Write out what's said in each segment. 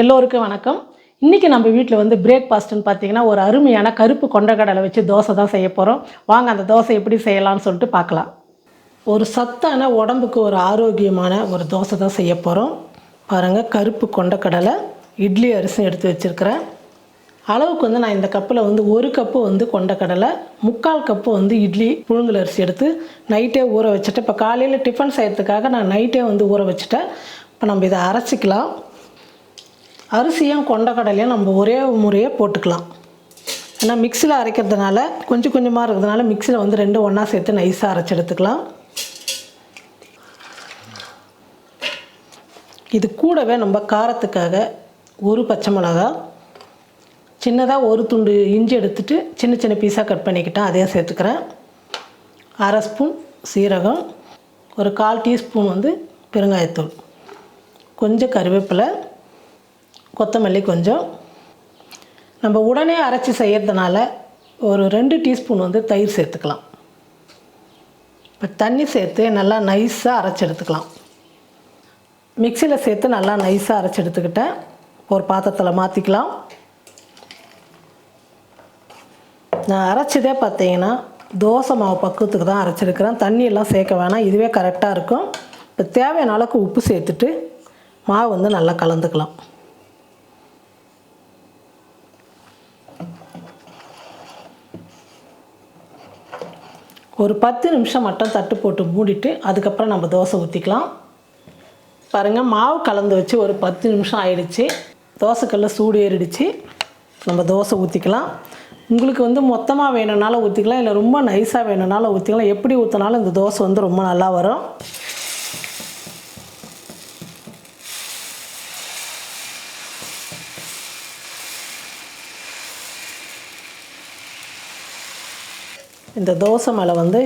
எல்லோருக்கும் வணக்கம். இன்றைக்கி நம்ம வீட்டில் வந்து பிரேக்ஃபாஸ்ட்டுன்னு பார்த்தீங்கன்னா ஒரு அருமையான கருப்பு கொண்டக்கடலை வச்சு தோசை தான் செய்ய போகிறோம் வாங்க அந்த தோசை எப்படி செய்யலாம்னு சொல்லிட்டு பார்க்கலாம் ஒரு சத்தான உடம்புக்கு ஒரு ஆரோக்கியமான ஒரு தோசை தான் செய்ய போகிறோம் பாருங்கள் கருப்பு கொண்டக்கடலை இட்லி அரிசி எடுத்து வச்சுருக்கிறேன். அளவுக்கு வந்து நான் இந்த கப்பில் வந்து ஒரு கப்பு வந்து கொண்டக்கடலை முக்கால் கப்பு வந்து இட்லி புழுங்கல் அரிசி எடுத்து நைட்டே ஊற வச்சுட்டேன் இப்போ காலையில் டிஃபன் செய்கிறதுக்காக நான் நைட்டே வந்து ஊற வச்சுட்டேன். இப்போ நம்ம இதை அரைச்சிக்கலாம். அரிசியும் கொண்டக்கடலையும் நம்ம ஒரே முறையாக போட்டுக்கலாம். ஏன்னா மிக்சியில் அரைக்கிறதுனால கொஞ்சம் கொஞ்சமாக இருக்கிறதுனால மிக்சியில் வந்து ரெண்டும் ஒன்றா சேர்த்து நைஸாக அரைச்சி எடுத்துக்கலாம். இது கூடவே நம்ம காரத்துக்காக ஒரு பச்சை மிளகா சின்னதாக ஒரு துண்டு இஞ்சி எடுத்துட்டு சின்ன சின்ன பீஸாக கட் பண்ணிக்கிட்டேன் அதையும் சேர்த்துக்கிறேன். அரை ஸ்பூன் சீரகம் ஒரு கால் டீஸ்பூன் வந்து பெருங்காயத்தூள் கொஞ்சம் கருவேப்பிலை கொத்தமல்லி கொஞ்சம். நம்ம உடனே அரைச்சி செய்கிறதுனால ஒரு ரெண்டு டீஸ்பூன் வந்து தயிர் சேர்த்துக்கலாம். இப்போ தண்ணி சேர்த்து நல்லா நைஸாக அரைச்சி எடுத்துக்கலாம். மிக்சியில் சேர்த்து நல்லா நைஸாக அரைச்சி எடுத்துக்கிட்டேன். ஒரு பாத்திரத்தில் மாற்றிக்கலாம் நான் அரைச்சதே பார்த்தீங்கன்னா தோசை மாவு பக்குவத்துக்கு தான் அரைச்சிருக்கிறேன். தண்ணியெல்லாம் சேர்க்க வேணாம். இதுவே கரெக்டாக இருக்கும். இப்போ தேவையான அளவுக்கு உப்பு சேர்த்துட்டு மாவு வந்து நல்லா கலந்துக்கலாம். ஒரு பத்து நிமிஷம் மட்டும் தட்டு போட்டு மூடிட்டு அதுக்கப்புறம் நம்ம தோசை ஊற்றிக்கலாம் பாருங்கள் மாவு கலந்து வச்சு ஒரு பத்து நிமிஷம் ஆயிடுச்சு. தோசைக்கல்ல சூடு ஏறிடுச்சு. நம்ம தோசை ஊற்றிக்கலாம் உங்களுக்கு வந்து மொத்தமாக வேணும்னாலும் ஊற்றிக்கலாம் இல்லை ரொம்ப நைஸாக வேணும்னாலும் ஊற்றிக்கலாம் எப்படி ஊற்றினாலும் இந்த தோசை வந்து ரொம்ப நல்லா வரும். இந்த தோசை மேலே வந்து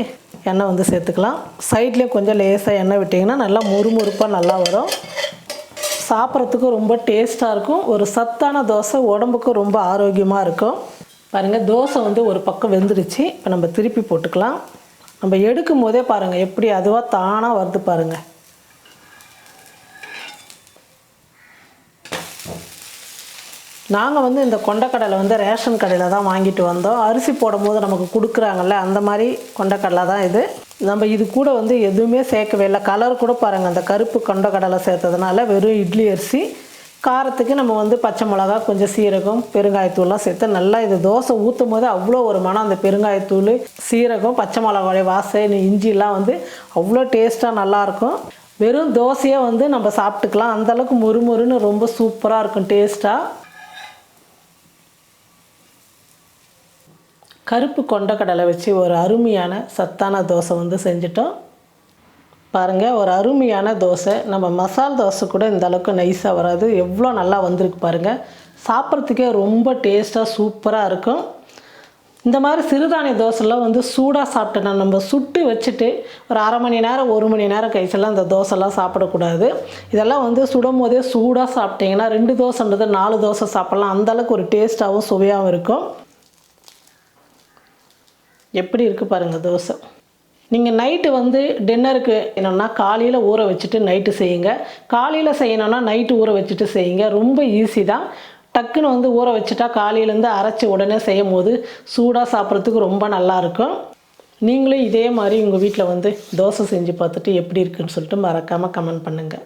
எண்ணெய் வந்து சேர்த்துக்கலாம். சைட்லேயும் கொஞ்சம் லேசாக எண்ணெய் விட்டிங்கன்னா நல்லா முறுமுறுப்பாக நல்லா வரும். சாப்பிட்றதுக்கு ரொம்ப டேஸ்ட்டாக இருக்கும். ஒரு சத்தான தோசை உடம்புக்கு ரொம்ப ஆரோக்கியமாக இருக்கும். பாருங்கள் தோசை வந்து ஒரு பக்கம் வெந்துருச்சு. இப்போ நம்ம திருப்பி போட்டுக்கலாம். நம்ம எடுக்கும் போதே பாருங்கள் எப்படி அதுவாக தானாக வருது பாருங்கள் நாங்கள் வந்து இந்த கொண்டக்கடலை வந்து ரேஷன் கடையில் தான் வாங்கிட்டு வந்தோம். அரிசி போடும்போது நமக்கு கொடுக்குறாங்கல்ல அந்த மாதிரி கொண்டக்கடலை தான் இது. நம்ம இது கூட வந்து எதுவுமே சேர்க்கவே இல்லை. கலர் கூட பாருங்கள் அந்த கருப்பு கொண்டக்கடலை சேர்த்ததுனால வெறும் இட்லி அரிசி. காரத்துக்கு நம்ம வந்து பச்சை மிளகா கொஞ்சம் சீரகம் பெருங்காயத்தூள்லாம் சேர்த்து நல்லா இது தோசை ஊற்றும் போது அவ்வளோ ஒரு மனம். அந்த பெருங்காயத்தூள் சீரகம் பச்சை மிளகாவுடைய வாசனை இஞ்சிலாம் வந்து அவ்வளோ டேஸ்ட்டாக நல்லாயிருக்கும் வெறும் தோசையை வந்து நம்ம சாப்பிட்டுக்கலாம். அந்தளவுக்கு முறுமுறுன்னு ரொம்ப சூப்பராக இருக்கும் டேஸ்ட்டாக கருப்பு கொண்டக்கடலை வச்சு ஒரு அருமையான சத்தான தோசை வந்து செஞ்சிட்டோம். பாருங்கள் ஒரு அருமையான தோசை. நம்ம மசால் தோசை கூட இந்த அளவுக்கு நைஸாக வராது. எவ்வளோ நல்லா வந்திருக்கு பாருங்கள் சாப்பிட்றதுக்கே ரொம்ப டேஸ்ட்டாக சூப்பராக இருக்கும். இந்த மாதிரி சிறுதானிய தோசைலாம் வந்து சூடாக சாப்பிட்டோன்னா நம்ம சுட்டு வச்சுட்டு ஒரு அரை மணி நேரம் ஒரு மணி நேரம் கழிச்செல்லாம் இந்த தோசைலாம் சாப்பிடக்கூடாது. இதெல்லாம் வந்து சுடும் போதே சூடாக சாப்பிட்டிங்கன்னா ரெண்டு தோசைன்றது நாலு தோசை சாப்பிட்லாம். அந்தளவுக்கு ஒரு டேஸ்ட்டாகவும் சுவையாகவும் இருக்கும். எப்படி இருக்குது பாருங்கள் தோசை. நீங்கள் நைட்டு வந்து டின்னருக்கு என்னென்னா காலையில் ஊற வச்சுட்டு நைட்டு செய்யுங்க. காலையில் செய்யணும்னா நைட்டு ஊற வச்சுட்டு செய்யுங்க. ரொம்ப ஈஸி தான். டக்குன்னு வந்து ஊற வச்சுட்டா காலையிலேருந்து அரைச்சி உடனே செய்யும் போது சூடாக சாப்பிட்றதுக்கு ரொம்ப நல்லாயிருக்கும் நீங்களும் இதே மாதிரி உங்கள் வீட்டில் வந்து தோசை செஞ்சு பார்த்துட்டு எப்படி இருக்குன்னு சொல்லிட்டு மறக்காமல் கமெண்ட் பண்ணுங்கள்